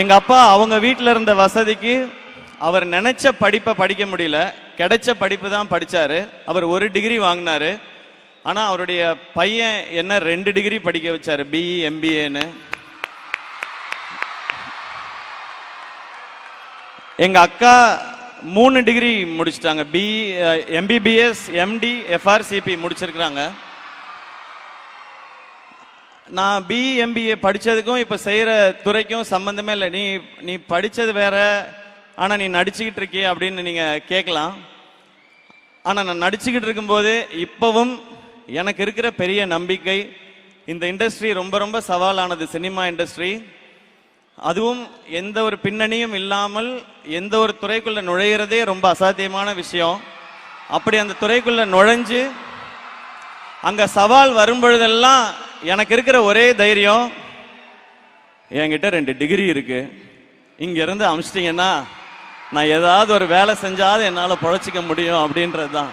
எங்கள் அப்பா அவங்க வீட்டில் இருந்த வசதிக்கு அவர் நினச்ச படிப்பை படிக்க முடியல. கிடைச்ச படிப்பு தான் படித்தார் அவர் ஒரு டிகிரி வாங்கினாரு. ஆனால் அவருடைய பையன் என்ன ரெண்டு டிகிரி படிக்க வச்சார்? பிஇ எம்பிஏன்னு எங்கள் அக்கா மூணு டிகிரி முடிச்சிட்டாங்க. பிஇ எம்பிபிஎஸ் எம்டி எஃப்ஆர்சிபி முடிச்சிருக்கிறாங்க. நான் பிஎம்பிஏ எம்பிஏ இப்போ செய்கிற துறைக்கும் சம்மந்தமே இல்லை. நீ நீ படித்தது வேற ஆனால் நீ நடிச்சுக்கிட்டு இருக்கிய அப்படின்னு நீங்கள் கேட்கலாம். ஆனால் நான் நடிச்சுக்கிட்டு இருக்கும்போது இப்போவும் எனக்கு இருக்கிற பெரிய நம்பிக்கை இந்த இண்டஸ்ட்ரி ரொம்ப ரொம்ப சவாலானது சினிமா இண்டஸ்ட்ரி. அதுவும் எந்த ஒரு பின்னணியும் இல்லாமல் எந்த ஒரு துறைக்குள்ளே நுழையிறதே ரொம்ப அசாத்தியமான விஷயம். அப்படி அந்த துறைக்குள்ளே நுழைஞ்சு அங்கே சவால் வரும் பொழுதெல்லாம் எனக்கு இருக்கிற ஒரே தைரியம் என்கிட்ட ரெண்டு டிகிரி இருக்கு. இங்க இருந்து அமிச்சிட்டீங்கன்னா நான் ஏதாவது ஒரு வேலை செஞ்சாவது என்னால பொழைச்சிக்க முடியும் அப்படின்றது தான்